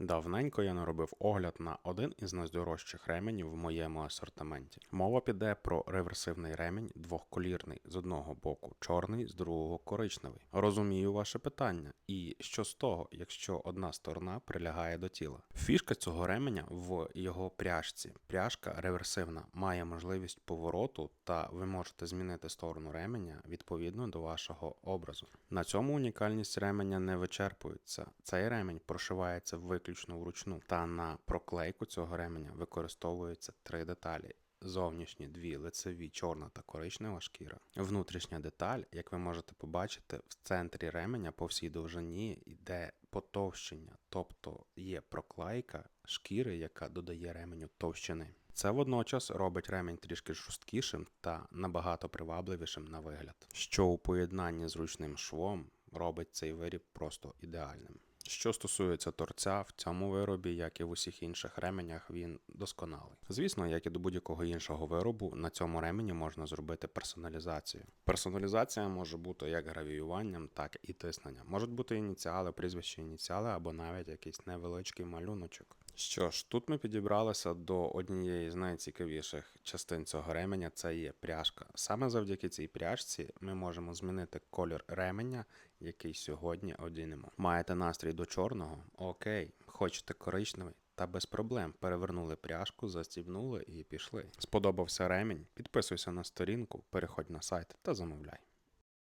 Давненько я наробив огляд на один із найдорожчих ременів в моєму асортименті. Мова піде про реверсивний ремінь двохколірний з одного боку чорний, з другого коричневий. Розумію ваше питання. І що з того, якщо одна сторона прилягає до тіла? Фішка цього ременя в його пряжці. Пряжка реверсивна має можливість повороту, та ви можете змінити сторону ременя відповідно до вашого образу. На цьому унікальність ременя не вичерпується. Цей ремень прошивається виключно вручну, та на проклейку цього ременя використовуються три деталі. Зовнішні дві лицеві чорна та коричнева шкіра. Внутрішня деталь, як ви можете побачити, в центрі ременя по всій довжині йде потовщення, тобто є проклейка шкіри, яка додає ременю товщини. Це водночас робить ремень трішки жорсткішим та набагато привабливішим на вигляд, що у поєднанні з ручним швом робить цей виріб просто ідеальним. Що стосується торця, в цьому виробі, як і в усіх інших ременях, він досконалий. Звісно, як і до будь-якого іншого виробу, на цьому ремені можна зробити персоналізацію. Персоналізація може бути як гравіюванням, так і тисненням. Можуть бути ініціали, прізвище ініціали або навіть якийсь невеличкий малюночок. Що ж, тут ми підібралися до однієї з найцікавіших частин цього ременя це є пряжка. Саме завдяки цій пряжці ми можемо змінити колір ременя, який сьогодні одінемо. Маєте настрій до чорного? Окей, хочете коричневий? Та без проблем перевернули пряжку, застібнули і пішли. Сподобався ремінь? Підписуйся на сторінку, переходь на сайт та замовляй.